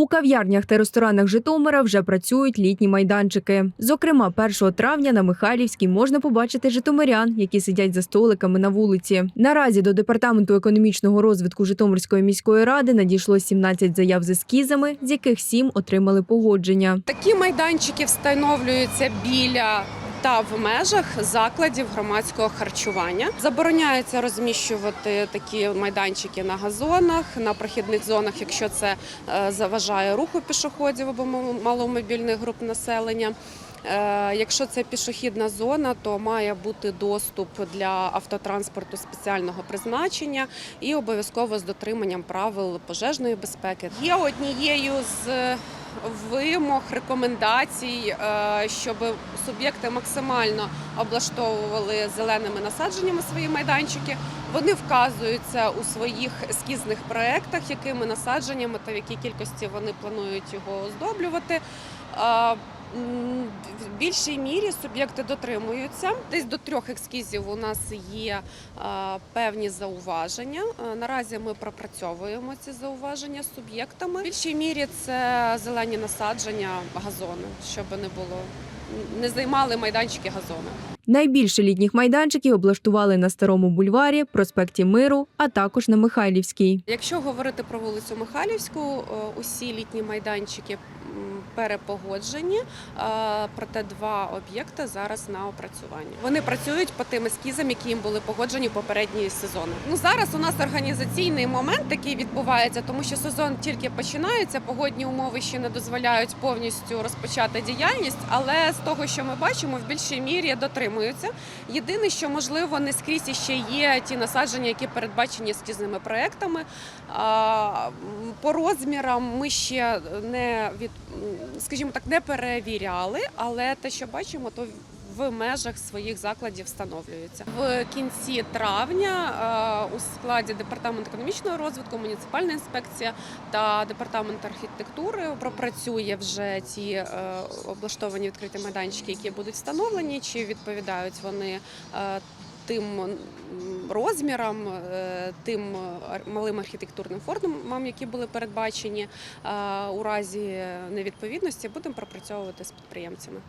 У кав'ярнях та ресторанах Житомира вже працюють літні майданчики. Зокрема, 1 травня на Михайлівській можна побачити житомирян, які сидять за столиками на вулиці. Наразі до департаменту економічного розвитку Житомирської міської ради надійшло 17 заяв з ескізами, з яких 7 отримали погодження. Такі майданчики встановлюються біля та в межах закладів громадського харчування. Забороняється розміщувати такі майданчики на газонах, на прохідних зонах, якщо це е, заважає руху пішоходів або мал- маломобільних груп населення. Е, Якщо це пішохідна зона, то має бути доступ для автотранспорту спеціального призначення і обов'язково з дотриманням правил пожежної безпеки. Є однією з вимог, рекомендацій, е, щоб суб'єкти максимально облаштовували зеленими насадженнями свої майданчики. Вони вказуються у своїх ескізних проєктах, якими насадженнями та в якій кількості вони планують його оздоблювати. В більшій мірі суб'єкти дотримуються. Десь до трьох ескізів у нас є е, певні зауваження. Е, Наразі ми пропрацьовуємо ці зауваження з суб'єктами. В більшій мірі це зелені насадження, газони, щоб не було не займали майданчики газони. Найбільше літніх майданчиків облаштували на старому бульварі, проспекті Миру, а також на Михайлівській. Якщо говорити про вулицю Михайлівську, е, усі літні майданчики перепогоджені, е, проте два об'єкти зараз на опрацюванні. Вони працюють по тим ескізам, які їм були погоджені попередні сезони. Ну зараз у нас організаційний момент такий відбувається, тому що сезон тільки починається. Погодні умови ще не дозволяють повністю розпочати діяльність, але з того, що ми бачимо, в більшій мірі дотримуються. Єдине, що можливо не скрізь іще є ті насадження, які передбачені ескізними проектами. По розмірам ми ще не від, скажімо так, не перевіряли, але те, що бачимо, то в межах своїх закладів встановлюється в кінці травня е, у складі департаменту економічного розвитку, муніципальна інспекція та департамент архітектури пропрацює вже ті е, облаштовані відкриті майданчики, які будуть встановлені, чи відповідають вони е, тим розмірам, тим малим архітектурним формам, які були передбачені у разі невідповідності, будемо пропрацьовувати з підприємцями.